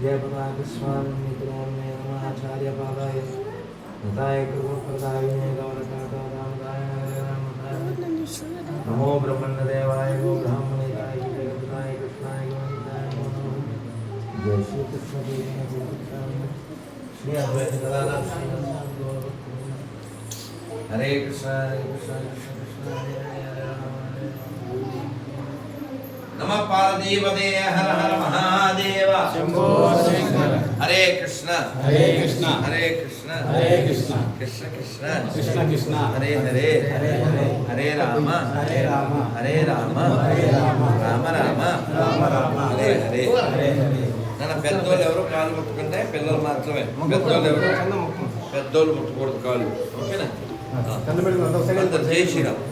जय भगवान स्वामी मित्रों में आचार्य बाबा है बताए गुरु प्रदाय ने गौर का दादा पादाय नताय राम गौरकादादाय नमो। ब्रह्मण देवाय गो ब्राह्मणेताय जगदाय कृष्णाय गोविन्दाय जय श्री कृष्ण श्री अद्वैत गदाधर हरे कृष्ण हरे कृष्ण कृष्ण कृष्ण हरे। మహాదేవ హరే కృష్ణ. హరే కృష్ణ. హరే కృష్ణ. హరే కృష్ణ. కృష్ణ కృష్ణ. కృష్ణ కృష్ణ. హరే హరే. హరే హరే. హరే రామ. హరే రామ. హరే రామ. హరే రామ. రామ రామ. రామ రామ. హరే హరే. హరే నన్న పెద్దోళ్ళు ఎవరు కాలు ముట్టుకుంటే పిల్లలు మాత్రమే. పెద్దోళ్ళు ఎవరు? పెద్దోళ్ళు ముట్టకూడదు కాలు ఓకేనా? జై శ్రీరామ్.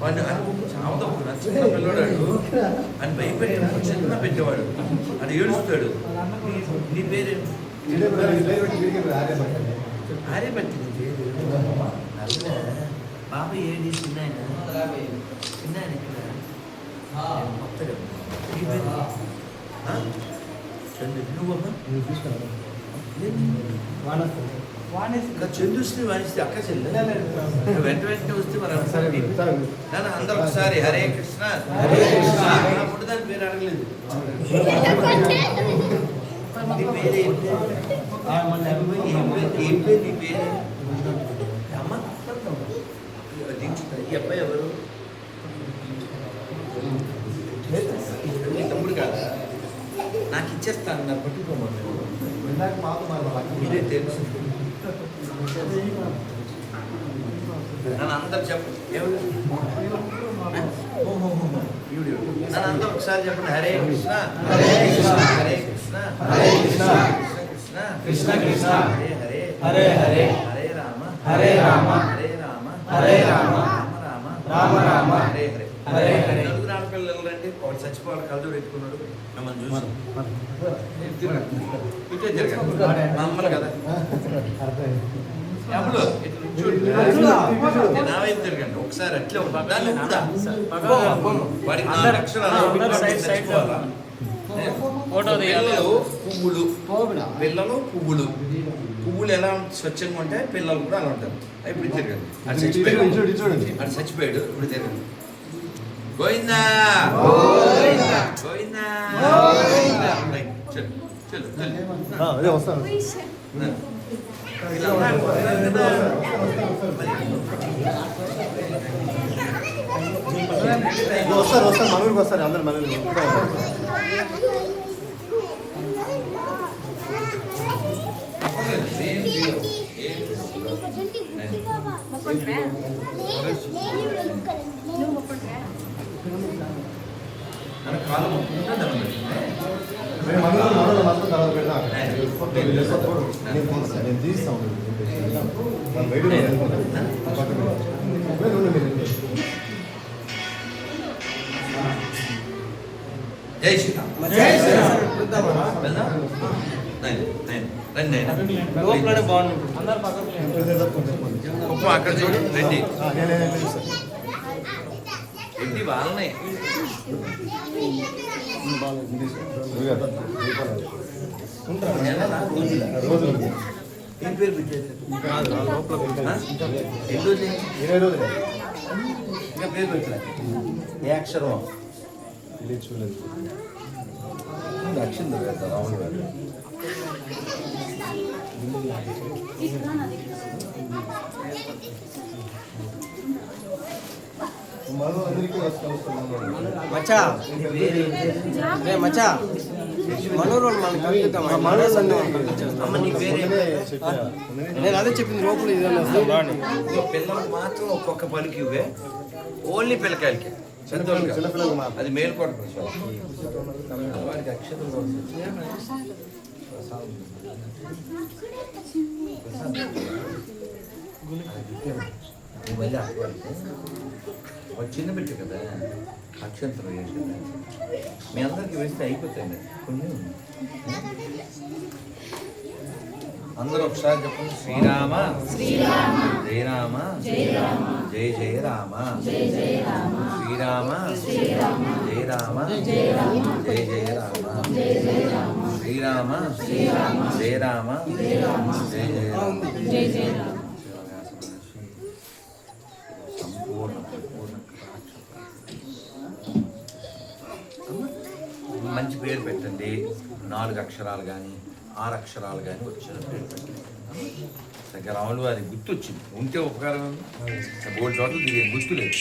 వాడిని చావదప్పుడు చిన్న పిల్లవాడు అని భయపెట్టి చిన్న పెట్టేవాడు అని ఏడుస్తాడు. నీ- ఆర్యభట్టి పేరు? అలా బాబా ఏడి చిన్నాయన? చిన్నాయన ఇక్కడ కొత్తగా. నీ పేరు? ఆ? వాణిస్తే అక్క చెల్లి వెంట వెంటనే వస్తే మరి ఒకసారి నాన్న అందరూ ఒకసారి హరే కృష్ణ. హరే కృష్ణ. నా పుట్టదాని పేరు అడగలేదు. నీ పేరు ఏంటి? ఏం పేరు ఏం పేరు నీ పేరు అమ్మ దించుతా. ఈ అబ్బాయి ఎవరు? నీ తమ్ముడు కాదా? నాకు ఇచ్చేస్తాను నా పట్టుకోమని. ఇదే తెలుసు. నన్ను అందరు ఈవిడ. నన్ను అందరూ ఒకసారి చెప్పండి హరే కృష్ణ హరే కృష్ణ. హరే కృష్ణ హరే కృష్ణ. కృష్ణ కృష్ణ కృష్ణ. హరే హరే హరే హరే. హరే రామ హరే రామ. హరే రామ హరే రామ. రామ రామ రామ రామ. హరే హరే హరే హరే. వాడు చచ్చిపోవాలి కలదు పెట్టుకున్నాడు మిమ్మల్ని చూసి. ఇటే తిరగండి మా అమ్మలు కదా తిరగండి. ఒకసారి అట్లే ఉంటా దాన్ని కూడా. వాడికి నాలుగు అక్షరాలు? ఫోటో. పిల్లలు పువ్వులు. పిల్లలు పువ్వులు. పువ్వులు ఎలా స్వచ్ఛంగా ఉంటాయి పిల్లలు కూడా అలా ఉంటారు. ఇప్పుడు తిరగండి. అటు చచ్చిపోయాడు అటు చచ్చిపోయాడు ఇప్పుడు తిరగండి. గోవిందా గోవిందా. గోవిందా గోవిందా. చల్, చల్, చల్. అదే కదా. వస్తారు వస్తారు మనూరికి వస్తారు అందరు మనూరికి ఏం కాలు మొక్కుంటే దండం పెట్టుకుంటే మేము మనూరు మనూరు మాత్రం తర్వాత పెడదాం నేను తీస్తాను వాళ్ళు బయట. జై శ్రీరామ్ జై శ్రీరామ్. రండి నాయన. లోపలనే బాగుంటుంది ఎన్ని నేనే నేను వాళ్ళనే కదా, ఏం పేరు? లోపల ఎన్ని రోజులు ఇరవై రోజులు ఇంకా పేరు పెట్టలే. ఏ అక్షరం? ఇది చూడలేదు అక్షరం వేద్దాం మచ్చా రే మచ్చా మనూరు వాళ్ళు మనకి కలుగుతాం అమ్మ నీ పేరు నేను అదే చెప్పింది లోపల పిల్లలకు మాత్రం ఒక్కొక్క పలికి ఇవే ఓన్లీ పిల్లకాయలకి. పెద్దోళ్ళకి. చిన్నపిల్లలు మాత్రం. అది మేలుకోట వాడికి చిన్న బిడ్డ కదా అక్షంతరం వేసి మీ అందరికి వేస్తే అయిపోతాయండి కొన్ని అందరూ ఒకసారి చెప్పండి. శ్రీరామ శ్రీరామ జయ జయరామ జయ జయ రామ జయ జయ రామ శ్రీరామ శ్రీరామ జయ జయరామ జయ జయ రామ జయ జయ రామ శ్రీరామ శ్రీరామ జయ జయరామ జయ జయ రామ జయ జయ రామ సంపూర్ణ పరిపూర్ణ మంచి పేరు పెట్టండి నాలుగు అక్షరాలు కానీ ఆరు అక్షరాలు కానీ వచ్చిన పేరు పెట్టండి దగ్గర రాములు వారి గుర్తు వచ్చింది ఉంటే ఉపకారం. బోర్డు చోట్ల దీని గుర్తు లేదు.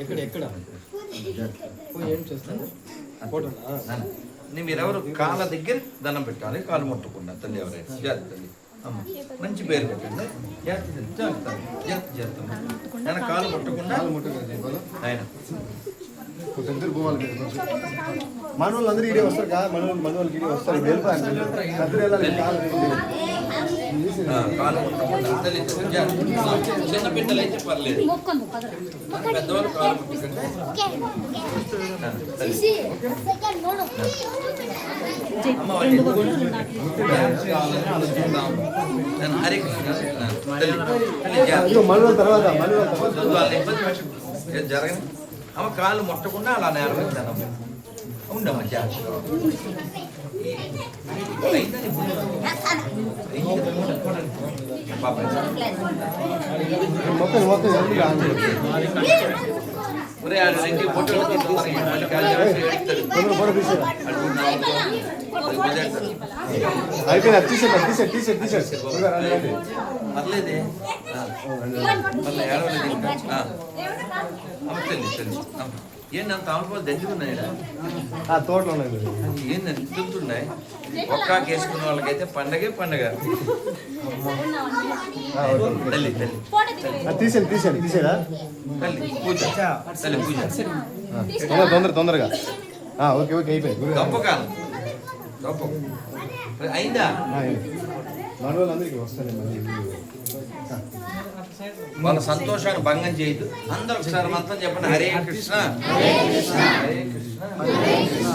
ఎక్కడ ఎక్కడ ఏం చేస్తాను మీరెవరు కాళ్ళ దగ్గర దండం పెట్టాలి కాలు ముట్టకుండా తల్లి ఎవరైనా జాగ్రత్త తల్లి అమ్మ మంచి పేరు పెట్టండి జాగ్రత్త జాగ్రత్త జాగ్రత్త కాలు ముట్టకుండా ఆయన ఇద్దరు పోవాలి మన వాళ్ళు అందరూ ఇడే వస్తారు. కదా మన వాళ్ళు. మన వాళ్ళకి ఇడే వస్తారు వెళ్ళిపోయాను అందరూ వెళ్ళాలి చిన్న అయితే పర్లేదు. పెద్దవాళ్ళు కాలు మన తర్వాత మన జరగని? అమ్మ కాళ్ళు ముట్టకుండా అలా నేల మీద దండం ఉండమ్మా జాగ్రత్త ఒరే, ఆడు రెండు తీసేరా. అయిపోయింది తీసేయండి తీసేయండి తీసేయండి తీసేయండి. పర్లేదే మళ్ళీ ఏడవలేదు తెల్లి అమ్మ. ఏంటి అంత ఆమె దగ్గరున్నాయా ఆ తోటలో ఉన్నాయి. ఏంటంటే తింటున్నాయి ఒక్కాకి వేసుకున్న వాళ్ళకైతే పండగే పండగ. తల్లి తల్లి తీసేయండి తీసేయండి తీసేయరా తల్లి పూజ తల్లి పూజ తొందర తొందర తొందరగా ఓకే ఓకే అయిపోయింది గురుగారు. గొప్ప అయిందా ఆ, అయింది. మన వాళ్ళందరికీ వస్తాను మళ్ళీ వాళ్ళ సంతోషాన్ని భంగం చేయదు అందరూ ఒకసారి మంత్రం చెప్పండి హరే కృష్ణ హరే కృష్ణ హరే కృష్ణ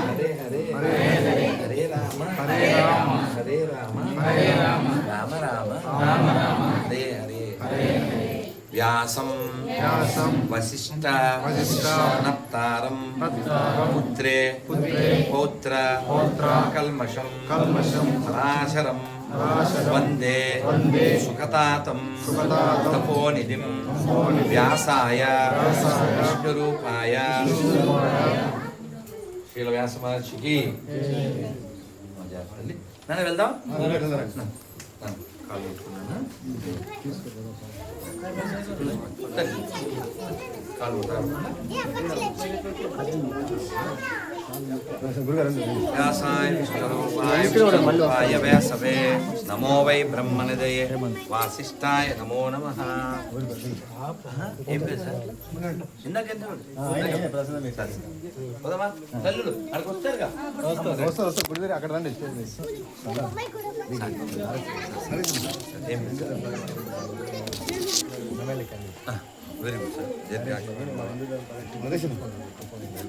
హరే హరే హరే హరే రామ హరే రామ హరే రామ హరే రామ రామ రామ రామ రామ హరే హరే హరే వ్యాసం వ్యాసం వశిష్ట నప్తారం పుత్రే పుత్రే కల్మషం కల్మషం పరాశరం వందే సుఖతాతం తపోనిధిం వ్యాసాయ విష్ణురూపాయ. శ్రీల వ్యాస మహర్షికి నన్ను వెళ్దాం. కాలు వ్యాసవే నమో వై బ్రహ్మనిదయే వాసిష్టాయ నమో నమ ఏం పేరు సార్ ఇందాక ఎంత తల్లుడు అక్కడికి అక్కడ రండి ఏం పేరు సార్ వెరీ